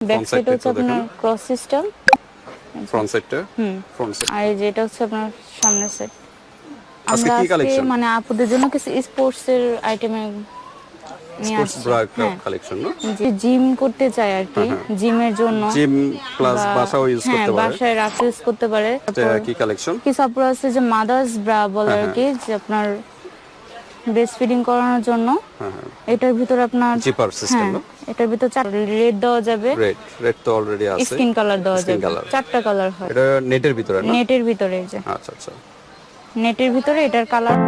Back side হচ্ছে আপনার cross system front সাইডটা হুম। ফ্রন্ট সাইড আর এই হচ্ছে আপনার সামনের সাইড আজকে কি আজকে মানে আপুদের জন্য কিছু স্পোর্টস এর আইটেমে স্পোর্টস আসছি। ব্রা হ্যাঁ। কালেকশন না? যে জিম করতে চায় আর কি। জিমের জন্য। জিম প্লাস বা- বাসাও ইউজ হ্যাঁ করতে পারে। বাসায় ইউজ করতে পারে। কি কালেকশন কিছু আপুর আছে যে মাদার্স ব্রা বলে হ্যাঁ, আর কি যে আপনার ব্রেস্ট ফিডিং করানোর জন্য। হ্যাঁ হ্যাঁ। এটার ভিতর আপনার জিপার সিস্টেম হ্যাঁ না? এটার ভিতর চারটা রেড দেওয়া যাবে। রেড রেড তো অলরেডি আছে। স্কিন কালার দেওয়া যাবে। চারটা কালার হয়। এটা নেটের ভিতরে না? নেটের ভিতরে এই যে। আচ্ছা আচ্ছা। নেটের ভিতরে এটার কালার।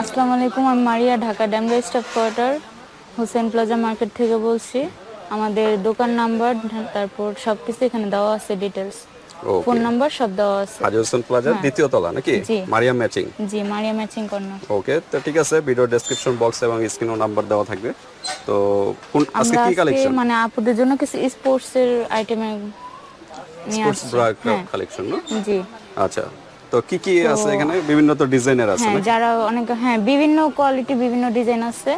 আসসালামু আলাইকুম আমি Maria Dhaka dam Demra staff quarter Hossain plaza market থেকে বলছি। আমাদের দোকান নাম্বার তারপর সবকিছু এখানে দেওয়া আছে ডিটেলস ফোন নাম্বার সব দেওয়া আছে। হাজি হোসেন প্লাজা দ্বিতীয় তলা নাকি? জি। মারিয়াম ম্যাচিং জি মারিয়া ম্যাচিং কর্নার ওকে তো ঠিক আছে ভিডিও ডেসক্রিপশন বক্স এবং স্ক্রিনও নাম্বার দেওয়া থাকবে। তো কোন আজকে কি কালেকশন মানে আপুদের জন্য কিছু স্পোর্টস এর আইটেমে স্পোর্টস ব্রা হ্যাঁ। কালেকশন না? জি। আচ্ছা তো কি কি আছে এখানে? বিভিন্ন তো ডিজাইনের আছে হ্যাঁ যারা অনেক হ্যাঁ বিভিন্ন কোয়ালিটি বিভিন্ন ডিজাইন আছে।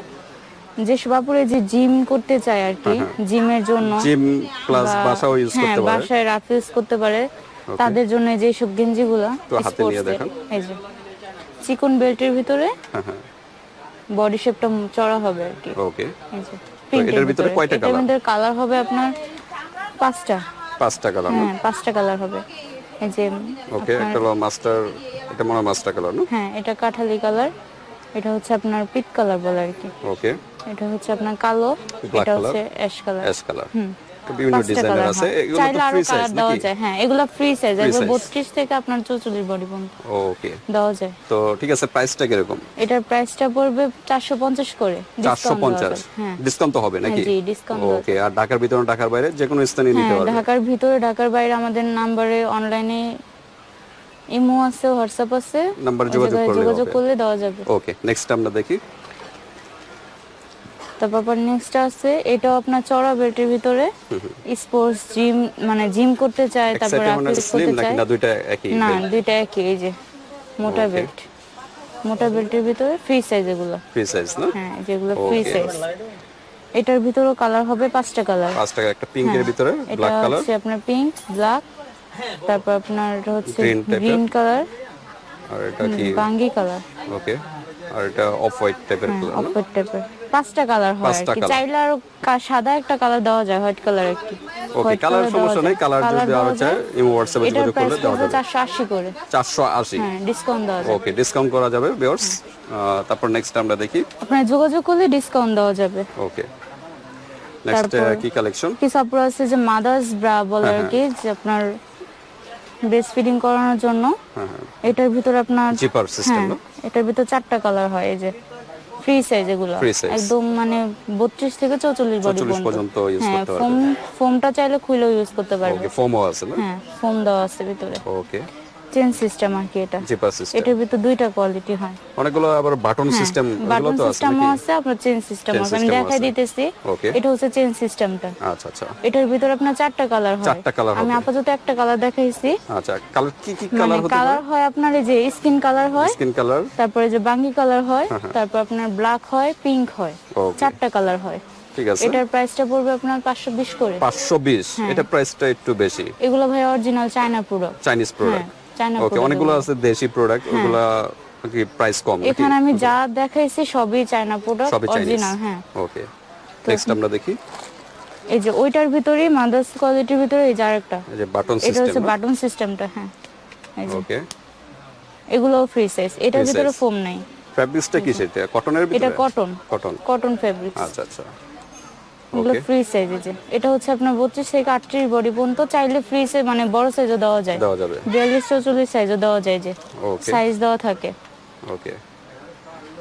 যে সবাপুরে যে জিম করতে চায় আর কি জিমের জন্য জিম প্লাস বা- বাসাও ইউজ হ্যাঁ করতে পারে। বাসায় রাফ ইউজ করতে পারে। তাদের জন্য যে সব গেঞ্জিগুলো তো হাতে নিয়ে দেখান। এই যে। চিকন বেল্টের ভিতরে হ্যাঁ হ্যাঁ। বডি শেপটা চড়া হবে আর কি ওকে এই যে এটার ভিতরে কয়টা এটার colour? ভিতরে কালার হবে আপনার পাঁচটা। পাঁচটা কালার হ্যাঁ পাঁচটা কালার হবে। এই যে ওকে একটা হলো মাস্টার এটা মনে মাস্টার কালার না হ্যাঁ এটা কাঠালি কালার এটা হচ্ছে আপনার পিট কালার বলে আর কি ওকে এটা হচ্ছে আপনার কালো এটা হচ্ছে অ্যাশ কালার অ্যাশ কালার বিভিন্ন ডিজাইনের আছে এগুলো তো ফ্রি সাইজ নাকি? হ্যাঁ এগুলো ফ্রি সাইজ Free একবার থেকে আপনার চৌচল্লিশ বডি পর্যন্ত ওকে দেওয়া যায়। তো ঠিক আছে প্রাইসটা কীরকম? এটার প্রাইসটা পড়বে চারশো পঞ্চাশ করে। চারশো discount দেওয়া পঞ্চাশ। যাবে। ডিসকাউন্ট তো হবে নাকি? জি, discount ওকে আর ঢাকার ভিতরে ঢাকার বাইরে যে কোনো স্থানে নিতে হ্যাঁ পারবে। ঢাকার ভিতরে ঢাকার বাইরে আমাদের নাম্বারে অনলাইনে ইমো আছে হোয়াটসঅ্যাপ আছে। নাম্বারে যোগাযোগ করলে করলে দেওয়া যাবে। ওকে নেক্সট আমরা দেখি। তারপর নেক্সট আছে এটাও আপনার চড়া বেল্টের ভিতরে স্পোর্টস জিম মানে জিম করতে চায় তারপর করতে চায়। না দুইটা একই না দুইটা একই এই যে মোটা বেল্ট মোটা বেল্টের ভিতরে ফ্রি সাইজ এগুলো। ফ্রি সাইজ না? হ্যাঁ যেগুলো ফ্রি সাইজ এটার ভিতরেও কালার হবে পাঁচটা কালার পাঁচ টাকা একটা পিঙ্কের ভিতরে এটা ব্ল্যাক কালার হচ্ছে আপনার পিঙ্ক ব্ল্যাক তারপর আপনার হচ্ছে গ্রিন কালার আর এটা কি? বাঙ্গি কালার ওকে আর এটা অফ হোয়াইট টাইপের হ্যাঁ অফ টাইপের পাঁচটা কালার হয় আর কি চাইলে আরও সাদা একটা কালার দেওয়া যায় হোয়াইট কালার একটি ওকে কালার সমস্যা নেই। কালার যদি আরও। ইমো হোয়াটসঅ্যাপে যোগাযোগ করলে দেওয়া যাবে চারশো আশি করে। চারশো আশি। হ্যাঁ ডিসকাউন্ট দেওয়া যায় ওকে ডিসকাউন্ট করা যাবে ভিউয়ার্স তারপর নেক্সট আমরা দেখি। আপনার যোগাযোগ করলে ডিসকাউন্ট দেওয়া যাবে। ওকে নেক্সট কি কালেকশন আপুর আছে? যে মাদার্স ব্রা বলে হ্যাঁ, আর কি যে আপনার ব্রেস্ট ফিডিং করানোর জন্য। হ্যাঁ হ্যাঁ। এটার ভিতর আপনার জিপার সিস্টেম হ্যাঁ এটার ভিতর চারটা কালার হয় এই যে। ফ্রি সাইজ এগুলো। একদম মানে বত্রিশ থেকে চৌচল্লিশ বডি পর্যন্ত। হ্যাঁ করতে ফোম ফোমটা চাইলে খুলেও ইউজ করতে পারবে। ওকে ফোমও আছে না? হ্যাঁ ফোম দেওয়া আছে ভিতরে। ওকে চেন সিস্টেম আর কি এটা? জিপার সিস্টেম এটার ভিতর দুইটা কোয়ালিটি হয়। অনেকগুলো আবার বাটন সিস্টেম বাটন তো আছে সিস্টেমও নাকি? আছে আপনার চেন সিস্টেম আছে। আমি দেখাই দিতেছি। ওকে এটা হচ্ছে চেন সিস্টেমটা আচ্ছা আচ্ছা। এটার ভিতরে আপনার চারটা কালার হয়। চারটা colour আমি আপাতত একটা কালার দেখাইছি। আচ্ছা কালার কি কি মানে কালার হতে কালার হয় আপনার এই যে স্কিন কালার হয় স্কিন কালার তারপরে যে বাঙ্গি কালার হয় তারপর আপনার ব্ল্যাক হয় পিঙ্ক হয়। ওকে চারটা কালার হয়। ঠিক আছে। এটার প্রাইসটা পড়বে আপনার পাঁচশো বিশ করে। পাঁচশো বিশ। হ্যাঁ। এটা প্রাইসটা একটু বেশি। এগুলো ভাই অরিজিনাল চায়না পুরো চাইনিজ প্রোডাক্ট চায়না ওকে অনেকগুলো আছে দেশি প্রোডাক্ট ওগুলা কি প্রাইস কম। এখানে আমি যা দেখাইছি সবই চায়না প্রোডাক্ট অরিজিনাল হ্যাঁ। ওকে নেক্সট আমরা দেখি। এই যে ওইটার ভিতরেই মাদার্স কোয়ালিটির ভিতরে এই যে আরেকটা। এই যে বাটন এটা হচ্ছে সিস্টেম বাটন সিস্টেমটা হ্যাঁ। ওকে এগুলো ফ্রি সাইজ এটার ভিতরে ফোম নাই। ফ্যাব্রিক্সটা কি সেটা? কটনের ভিতরে এটা কটন কটন কটন ফেব্রিক আচ্ছা আচ্ছা। এগুলো ফ্রি সাইজ যে। এটা হচ্ছে আপনার বত্রিশ থেকে আটত্রিশ বডি পর্যন্ত চাইলে ফ্রি সাইজ মানে বড় সাইজও দেওয়া যায়। দেওয়া যাবে। বিয়াল্লিশ চৌচল্লিশ সাইজও দেওয়া যায় যে। সাইজ দেওয়া থাকে। ওকে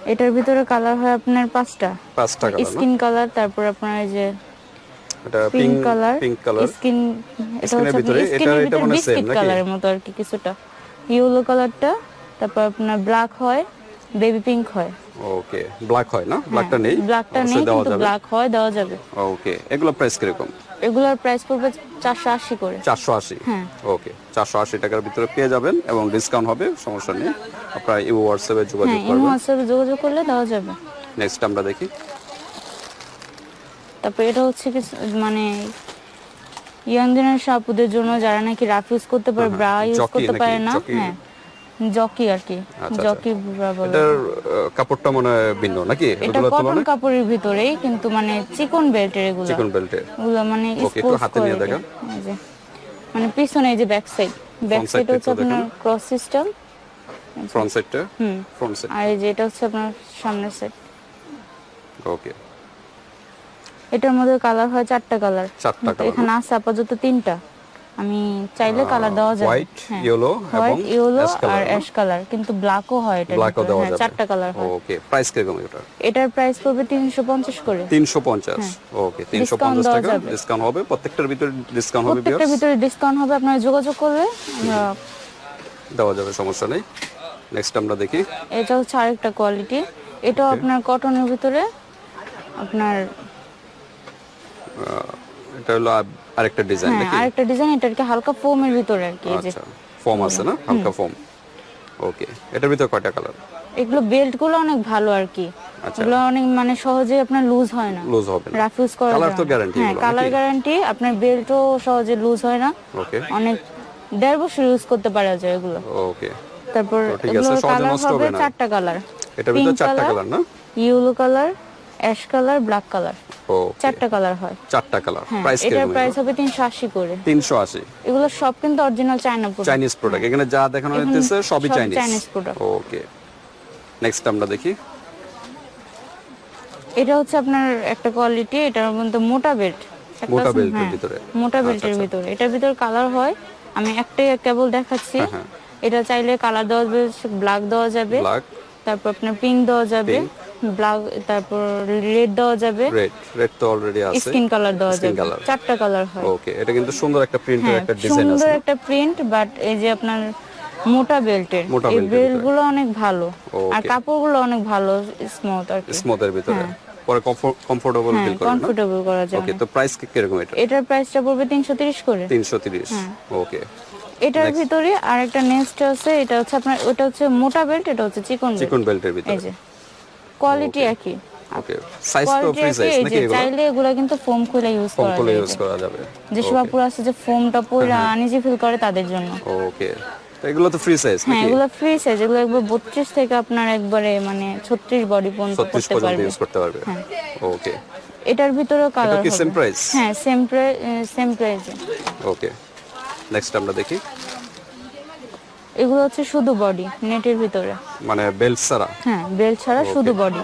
এটার ভিতরে কালার হয় আপনার পাঁচটা। পাঁচটা কালার স্কিন কালার তারপর আপনার যে এটা pink pink colour pink colour skin এটা হচ্ছে ভিতরে, এটা- এটা মনে নাকি? কালারের মতো আর কি কিছুটা। ইয়েলো কালারটা তারপর আপনার ব্ল্যাক হয়। বেবি পিঙ্ক হয়। ওকে ব্ল্যাক হয় না? ব্ল্যাকটা নেই? ব্ল্যাকটা নেই কিন্তু ব্ল্যাক হয় দেওয়া যাবে। ওকে এগুলো প্রাইস কীরকম? এগুলোর প্রাইস পড়বে চারশো আশি করে। চারশো আশি? হ্যাঁ। ওকে চারশো আশি টাকার ভিতরে পেয়ে যাবেন এবং ডিসকাউন্ট হবে সমস্যা নেই। আপনারা ইউ হোয়াটসঅ্যাপে যোগাযোগ হ্যাঁ করবেন। হোয়াটসঅ্যাপে যোগাযোগ করলে দেওয়া যাবে। নেক্সট আমরা দেখি। তারপর এটা হচ্ছে কি মানে ইয়াং জেনারেশন আপুদের জন্য যারা নাকি রাফ ইউজ করতে পারে হ্যাঁ, ব্রা ইউজ করতে পারে না হ্যাঁ। জকি আর কি আচ্ছা। জকি ব্রা বলে। এটার কাপড়টা মনে ভিন্ন নাকি? এটা কটন কাপড়ের ভিতরেই কিন্তু মানে চিকন বেল্টের এগুলো। চিকন বেল্টের এগুলো মানে একটু হাতে নিয়ে দেখান। মানে পিছনে এই যে ব্যাক সাইড ব্যাক সাইড হচ্ছে আপনার ক্রস সিস্টেম ফ্রন্ট সাইডটা হুম। ফ্রন্ট সাইড আর এই যে এটা হচ্ছে আপনার সামনের সাইড ওকে। এটার মধ্যে কালার হয় চারটা কালার চারটা এখানে আছে আপাতত তিনটা। আমি চাইলে কালার দেওয়া যায়। হোয়াইট ইয়েলো এবং ইয়েলো আর অ্যাশ কালার কিন্তু ব্ল্যাকও হয় এটা ব্ল্যাকও দেওয়া যাবে। চারটা কালার হয়। ওকে প্রাইস কীরকম এটা এটার প্রাইস পড়বে তিনশো পঞ্চাশ করে। তিনশো পঞ্চাশ। ওকে তিনশো Discount পঞ্চাশ দেওয়া টাকা ডিসকাউন্ট হবে প্রত্যেকটার ভিতরে ডিসকাউন্ট হবে প্রত্যেকটার ভিতরে ডিসকাউন্ট হবে আপনারা যোগাযোগ করলে দেওয়া যাবে সমস্যা নেই। নেক্সট আমরা দেখি। এটা হচ্ছে আরেকটা কোয়ালিটি এটাও আপনার কটনের ভিতরে আপনার এটা হলো আরেকটা ডিজাইন হ্যাঁ আরেকটা ডিজাইন এটা কি হালকা ফোমের ভিতরে আর কি আচ্ছা ফর্ম আছে না? হালকা ফর্ম ওকে এটার ভিতরে কয়টা কালার এগুলো বেল্টগুলো অনেক ভালো আর কি। আচ্ছা। এগুলো অনেক মানে সহজে আপনার লুজ হয় না। লুজ হবে না। রাফ ইউজ করা কালার তো গ্যারান্টি হ্যাঁ কালার গ্যারান্টি আপনার বেল্টও সহজে লুজ হয় না। ওকে অনেক দেড় বছর ইউজ করতে পারা যায় এগুলো। ওকে তারপর সহজে কালার হবে চারটা কালার এটার ভিতরে চারটা কালার না? Yellow colour ash colour black colour চারটা কালার হয়। চারটা কালার হ্যাঁ প্রাইস এটার প্রাইস হবে তিনশো আশি করে। তিনশো আশি। এগুলো সব কিন্তু original China product Chinese product এখানে যা দেখানো হচ্ছে সবই সব চাইনিজ Chinese ওকে নেক্সট আমরা দেখি। এটা হচ্ছে আপনার একটা কোয়ালিটি এটার মধ্যে মোটা বেল্ট মোটা বেল্টের ভিতরে। মোটা বেল্টের ভিতরে। এটার ভিতরে কালার হয়। আমি একটাই কেবল দেখাচ্ছি। হ্যাঁ, এটা চাইলে কালার দেওয়া যাবে ব্ল্যাক দেওয়া যাবে। তারপর আপনার পিঙ্ক দেওয়া যাবে। ব্ল্যাক তারপর রেড দেওয়া যাবে। রেড রেড তো অলরেডি আছে। স্কিন কালার দেওয়া যাবে। চারটা কালার হয়। ওকে এটা কিন্তু সুন্দর একটা প্রিন্টের হ্যাঁ একটা ডিজাইন সুন্দর একটা প্রিন্ট বাট এই যে আপনার মোটা বেল্টের এই belt এর বেল্ট অনেক ভালো। আর কাপড়গুলো অনেক ভালো স্মুথ আর কি। স্মুথের ভিতরে। পরে কমফোর্টেবল হ্যাঁ ফিল করেন কমফোর্টেবল করা যায় ওকে তো প্রাইস কীরকম এটা? এটার প্রাইসটা পড়বে তিনশো তিরিশ করে। তিনশো তিরিশ। ওকে এটার ভিতরে আর একটা নেক্সট আছে এটা হচ্ছে আপনার ওটা হচ্ছে মোটা বেল্ট এটা হচ্ছে চিকন বেল্ট চিকন বেল্টের এই ভিতরে। যে। কোয়ালিটি একই। ওকে সাইজ তো ফ্রি সাইজ নাকি এগুলো? চাইলে এগুলো কিন্তু ফোম খুলে ইউজ করা করে যায়। ইউজ করা যাবে। যে সব আপুরা আছে যে ফোমটা পুরো হ্যাঁ, ফিল করে তাদের জন্য। ওকে এগুলো তো ফ্রি সাইজ হ্যাঁ নাকি? এগুলো ফ্রি সাইজ এগুলো একবার বত্রিশ থেকে আপনার একবারে মানে ছত্রিশ বডি পর্যন্ত করতে পারবে। ইউজ করতে পারবে। ওকে এটার ভিতরেও কালার হবে। same price? হ্যাঁ সেম প্রাইস সেম প্রাইসে ওকে নেক্সট আমরা দেখি। এগুলো হচ্ছে শুধু বডি নেটের ভিতরে। মানে বেল্ট ছাড়া? হ্যাঁ বেল্ট ছাড়া শুধু বডি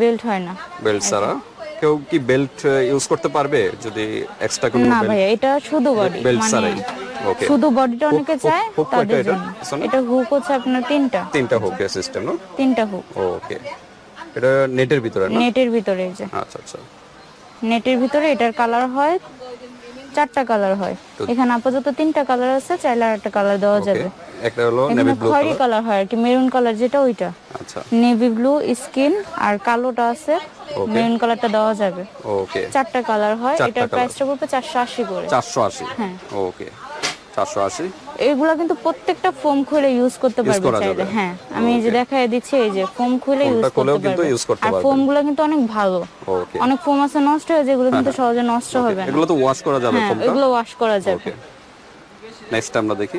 বেল্ট হয় না। বেল্ট ছাড়া? কেউ কি বেল্ট ইউজ করতে পারবে যদি এক্সট্রা কোনো না ভাইয়া এটা শুধু বডি বেল্ট মানে ছাড়াই। ওকে শুধু বডিটা অনেকে চায় তাদের এটা? জন্য। এটা হুক হচ্ছে আপনার তিনটা। তিনটা হুকের সিস্টেম না তিনটা হুক ওকে এটা নেটের ভিতরে না নেটের ভিতরে এই যে। আচ্ছা আচ্ছা। নেটের ভিতরে এটার কালার হয় চারটা কালার হয়। এখানে আপাতত তিনটা কালার আছে চাইলে আর একটা কালার দেওয়া যাবে। একটা হলো নেভি ব্লু খয়েরি কালার হয় আর কি মেরুন কালার যেটা ওইটা। আচ্ছা। নেভি ব্লু স্কিন আর কালোটা আছে মেরুন কালারটা দেওয়া যাবে। ওকে চারটা কালার হয় এটা এটার প্রাইসটা পড়বে চারশো আশি করে। চারশো আশি। হ্যাঁ। ওকে চারশো আশি। এগুলা কিন্তু প্রত্যেকটা ফোম খুলে ইউজ করতে পারবে চাইলে। হ্যাঁ আমি যে দেখাই দিচ্ছি এই যে ফোম খুলে ইউজ করতে পারবে। আর। ফোমগুলো কিন্তু অনেক ভালো। অনেক ফোম আছে নষ্ট হয়ে যেগুলো কিন্তু সহজে নষ্ট হবে না। এগুলো তো ওয়াশ করা যাবে হ্যাঁ ফোমটা? এগুলো ওয়াশ করা যাবে। নেক্সট আমরা দেখি।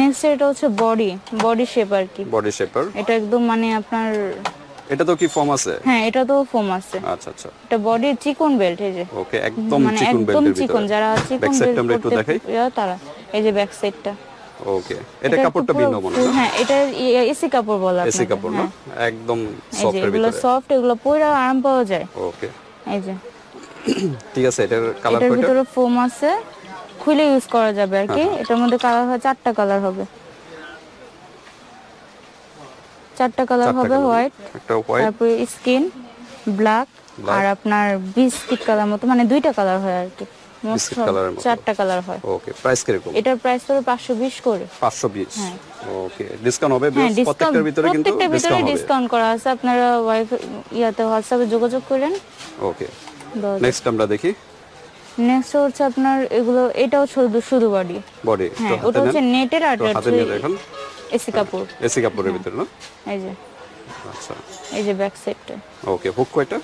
নেক্সট এটা হচ্ছে বডি বডি শেপ আর কি। বডি শেপার এটা একদম মানে আপনার এটা তো কি ফর্ম আছে? হ্যাঁ এটা তো ফোম আছে। আচ্ছা আচ্ছা। এটা বডি চিকন বেল্ট এই যে। ওকে একদম মানে চিকন একদম চিকন যারা চিকন ব্যাক সাইডটা বেল্ট আমরা একটু দেখাই। তারা এই যে ব্যাক সাইডটা ওকে এটা কাপড়টা ভিন্ন মনে হয় হ্যাঁ এটা এসি কাপড় বলা এসি কাপড় না? একদম এই যে এগুলো ভিতরে। সফট এগুলো পরে আরাম পাওয়া যায়। ওকে এই যে। ঠিক আছে এটার কালার এটার কয়টা? ভিতরে ফোম আছে। খুলে ইউজ করা যাবে আর কি। হ্যাঁ, এটার মধ্যে কালার হয় চারটা কালার হবে। চারটা কালার হবে হোয়াইট একটা হোয়াইট তারপরে স্কিন ব্ল্যাক আর আপনার বিস্কিট কালার মতো মানে দুইটা কালার হয় আর কি। চারটা কালার হয়। ওকে প্রাইস কীরকম? এটার প্রাইস পড়বে পাঁচশো বিশ করে। পাঁচশো বিশ? ওকে ডিসকাউন্ট হবে হ্যাঁ প্রত্যেকটার ভিতরে কিন্তু প্রত্যেকটার ভিতরে ডিসকাউন্ট করা আছে। আপনারা ওয়াইফ ইয়াতে হোয়াটসঅ্যাপে যোগাযোগ করেন। ওকে নেক্সট আমরা দেখি। নেক্সট হচ্ছে আপনার এগুলো এটাও শুধু শুধু বডি বডি হ্যাঁ ওটা হচ্ছে নেটের আর হাতে নিয়ে দেখুন। এসি কাপড়। এসি কাপড়ের ভিতরে না? এই যে। আচ্ছা। এই যে ব্যাক সাইডটা ওকে হুক কয়টা?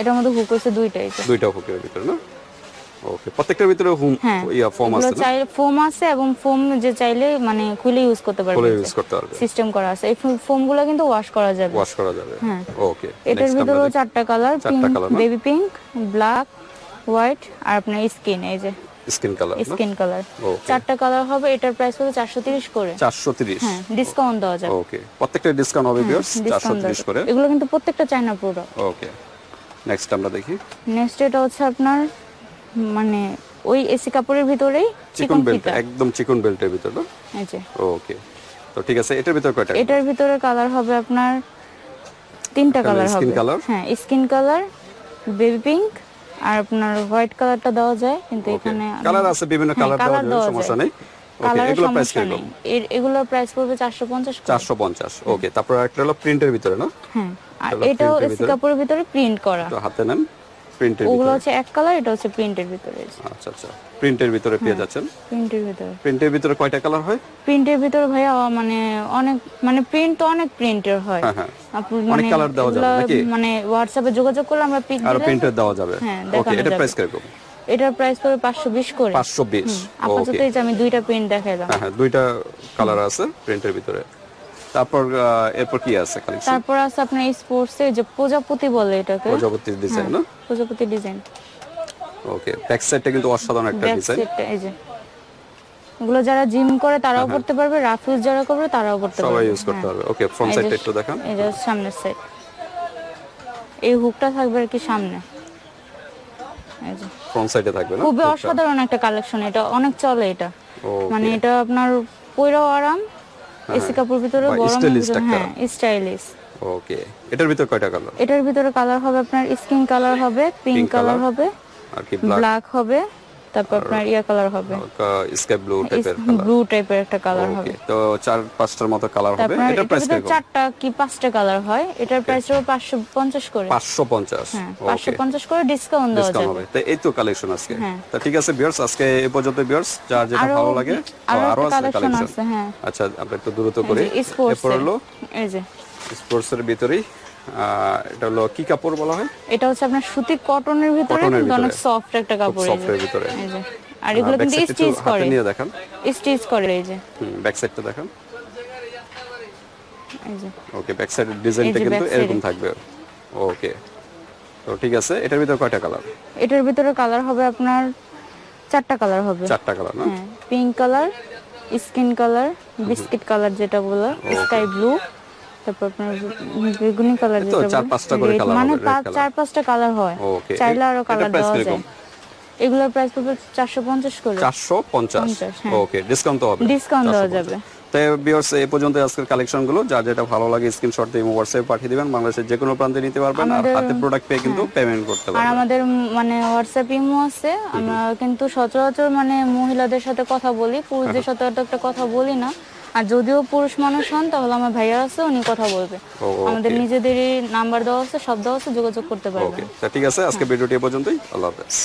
এটার মধ্যে হুক হচ্ছে দুইটা এই যে। দুইটা হুকের ভিতরে না? ওকে প্রত্যেকটার ভিতরে হুম হ্যাঁ। ইয়া এগুলো আছে না? চাইলে ফোম আছে এবং ফোম যে চাইলে মানে খুলে ইউজ করতে পারবে। খুলে ইউজ করতে পারবে। সিস্টেম করা আছে। এই ফোমগুলো কিন্তু ওয়াশ করা যাবে। ওয়াশ করা যাবে। হ্যাঁ। ওকে এটার ভিতরে চারটা colour pink baby pink black white আর আপনার স্কিন এই যে। Skin colour skin colour. চারটা কালার হবে এটার প্রাইস হলো চারশো তিরিশ করে। 430 হ্যাঁ ডিসকাউন্ট দেওয়া যাবে। ওকে প্রত্যেকটা ডিসকাউন্ট হবে ভিউয়ার্স ডিসকাউন্ট 430 করে? এগুলো কিন্তু প্রত্যেকটা চায়না প্রোডাক্ট ওকে নেক্সট আমরা দেখি। নেক্সট এটা হচ্ছে আপনার মানে ওই এসি কাপড়ের ভিতরেই চিকন বেল্ট একদম চিকন বেল্টের ভিতরে না? এই যে। ওকে তো ঠিক আছে এটার ভিতর কয়টা? এটার ভিতরে কালার হবে আপনার তিনটা কালার হবে। color? হ্যাঁ স্কিন কালার বেবি পিঙ্ক আর আপনার হোয়াইট কালারটা দেওয়া যায় কিন্তু এখানে কালার আছে বিভিন্ন হ্যাঁ, কালার দেওয়া যায় সমস্যা নেই। ওকে এগুলো প্রাইস কীরকম এর- এগুলোর প্রাইস পড়বে চারশো পঞ্চাশ 450 ওকে তারপর একটা হলো প্রিন্টের ভিতরে না? হ্যাঁ আর এটাও? কাপড়ের ভিতরে প্রিন্ট করা। তো হাতে নেন। প্রিন্টের ওগুলো হচ্ছে এক কালার এটা হচ্ছে প্রিন্টের ভিতরে। আচ্ছা আচ্ছা। প্রিন্টের ভিতরে পেয়ে হ্যাঁ। যাচ্ছেন? প্রিন্টের ভিতরে। প্রিন্টের ভিতরে কয়টা কালার হয়? প্রিন্টের ভিতরে ভাইয়া মানে অনেক মানে প্রিন্ট তো অনেক প্রিন্টের হয়। হ্যাঁ অনেক মানে দেওয়া যাবে নাকি? মানে হোয়াটসঅ্যাপে যোগাযোগ করলে আমরা পিক আর প্রিন্টের দেওয়া যাবে। হ্যাঁ, ওকে যাবে। প্রাইস কীরকম? এটার প্রাইস করে। 520 আপাতত এই যে আমি দুইটা প্রিন্ট দেখাইলাম। হ্যাঁ দুইটা কালার আছে প্রিন্টের ভিতরে। তারপর এরপর কি আছে কালেকশন তারপর আছে আপনার স্পোর্টস যে প্রজাপতি বলে এটাকে। প্রজাপতির ডিজাইন না? প্রজাপতি ডিজাইন ওকে ব্যাক সাইডটা কিন্তু অসাধারণ একটা ডিজাইন এই যে। এগুলো যারা জিম করে তারাও করতে পারবে রাফ ইউজ যারা করবে তারাও করতে হ্যাঁ, সবাই ইউজ করতে হ্যাঁ। পারবে। ওকে ফ্রন্ট এই সাইডটা একটু দেখান। এই যে সামনের সাইড এই হুকটা থাকবে আর কি সামনে। এই যে। ফ্রন্ট সাইডে থাকবে না? খুবই অসাধারণ একটা কালেকশন এটা অনেক চলে এটা। মানে এটা আপনার পয়রাও আরাম এসি কাপড় ভিতরে গরম হ্যাঁ স্টাইলিশ ওকে এটার ভিতরে কয়টা কালার এটার ভিতরে কালার হবে আপনার স্কিন কালার হবে পিঙ্ক কালার হবে আর কি ব্ল্যাক হবে তারপর আপনার ইয়া কালার হবে। স্কাই ব্লু টাইপের ব্লু টাইপের একটা কালার হবে। তো চার পাঁচটার মতো কালার হবে। এটার প্রাইস কীরকম? চারটা কি পাঁচটা কালার হয়? এটার প্রাইস হবে পাঁচশো পঞ্চাশ করে। 550 হ্যাঁ পাঁচশো ওকে পঞ্চাশ করে ডিসকাউন্ট দেওয়া যাবে। হবে। তো এই তো কালেকশন আজকে। হ্যাঁ। তো ঠিক আছে ভিউয়ার্স আজকে এই পর্যন্ত ভিউয়ার্স যার যেটা ভালো লাগে আরও আছে কালেকশন হ্যাঁ। আচ্ছা আমরা একটু দ্রুত করি। যে এরপর হলো এই যে। স্পোর্টস এর ভিতরেই এটা হলো কি কাপড় বলা হয়? এটা হচ্ছে আপনার সুতি কটনের ভিতরে অনেক সফট একটা কাপড় এর ভিতরে। আর এগুলো কিন্তু স্টিচ করে। নিয়ে দেখান। স্টিচ করে এই যে। ব্যাক সাইডটা দেখান। ওকে ব্যাক সাইডের ডিজাইনটা কিন্তু এরকম থাকবে। ওকে তো ঠিক আছে এটার ভিতরে কয়টা কালার এটার ভিতরে কালার হবে আপনার চারটা কালার হবে। চারটা কালার না? Pink colour skin colour biscuit colour যেটা বলা স্কাই ব্লু তারপর আপনার বেগুনি কালার তো যেটা চার পাঁচটা করে colour মানে পাঁচ চার পাঁচটা কালার হয়। চাইলে আরও কালার দেওয়া যায়। এগুলোর প্রাইস পড়বে চারশো পঞ্চাশ করে। 450 হ্যাঁ। ওকে ডিসকাউন্ট তো হবে। Discount দেওয়া যাবে। তাই ভিউয়ার্স এই পর্যন্ত আজকের কালেকশনগুলো যার যেটা ভালো লাগে স্ক্রিনশট দিয়ে হোয়াটসঅ্যাপে পাঠিয়ে দিবেন। বাংলাদেশের যে কোনো প্রান্তে নিতে পারবেন আর হাতে প্রোডাক্ট পেয়ে কিন্তু পেমেন্ট করতে আর আমাদের মানে হোয়াটসঅ্যাপ ইমো আছে। আমরা কিন্তু সচরাচর মানে মহিলাদের সাথে কথা বলি। পুরুষদের সাথে অত একটা কথা বলি না। আর যদিও পুরুষ মানুষ হন তাহলে আমার ভাইয়া আছে উনি কথা বলবে। আমাদের নিজেদেরই নাম্বার দেওয়া আছে সব দেওয়া আছে যোগাযোগ করতে পারবেন। ঠিক আছে আজকে ভিডিওটি পর্যন্তই। আল্লাহ হাফেজ।